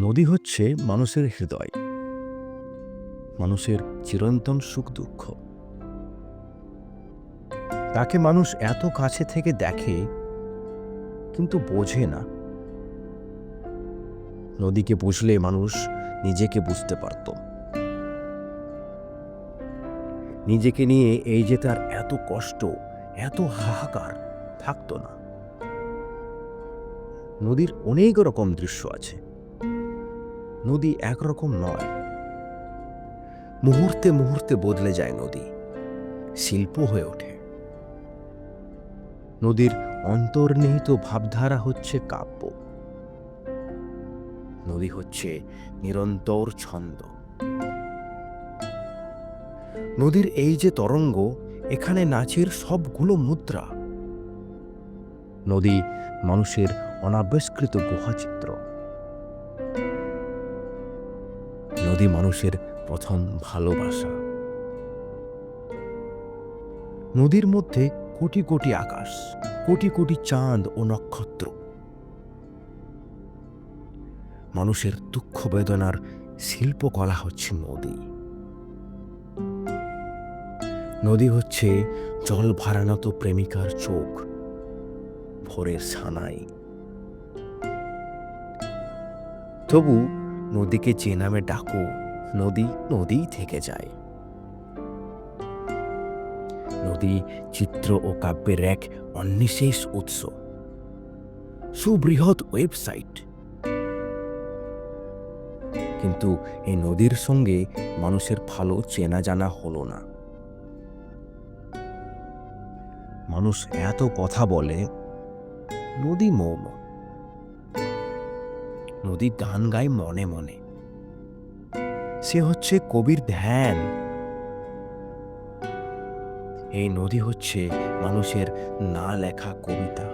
নদী হচ্ছে মানুষের হৃদয়। মানুষের চিরন্তন সুখ দুঃখ। তাকে মানুষ এত কাছে থেকে দেখে, কিন্তু বোঝে না। নদীকে বুঝলে মানুষ নিজেকে বুঝতে পারত। নিজেকে নিয়ে এই যে তার এত কষ্ট, এত হাহাকার থাকতো না। নদীর অনেক রকম দৃশ্য আছে। নদী একরকম নয়। মুহূর্তে মুহূর্তে বদলে যায় নদী, শিল্প হয়ে ওঠে। নদীর অন্তর্নিহিত ভাবধারা হচ্ছে কাব্য। নদী হচ্ছে নিরন্তর ছন্দ। নদীর এই যে তরঙ্গ, এখানে নাচের সবগুলো মুদ্রা। নদী মানুষের অনাবিষ্কৃত গুহাচিত্র। নদী মানুষের প্রথম ভালোবাসা। নদীর মধ্যে কোটি কোটি আকাশ, কোটি কোটি চাঁদ ও নক্ষত্র। মানুষের দুঃখ বেদনার শিল্পকলা হচ্ছে নদী। নদী হচ্ছে জল ভারানত প্রেমিকার চোখ, ভোরের ছানাই। তবু নদীকে যে নামে ডাকো, নদী নদীই থেকে যায়। নদী চিত্র ও কাব্যের এক অন্নিশেষ উৎস। সুবৃহৎ ওয়েবসাইট। কিন্তু এই নদীর সঙ্গে মানুষের ভালো চেনা জানা হলো না। মানুষ এত কথা বলে, নদী মৌন নদী গান গায় মনে মনে। সে হচ্ছে কবির ধ্যান। এই নদী হচ্ছে মানুষের না লেখা কবিতা।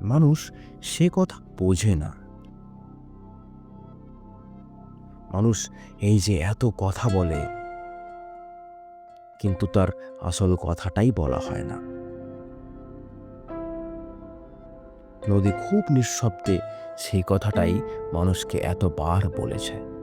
মানুষ সে কথা বোঝে না। মানুষ এই যে এত কথা বলে, কিন্তু তার আসল কথাটাই বলা হয় না। নদী খুব নিঃশব্দে সেই কথাটাই মানুষকে এতবার বলেছে।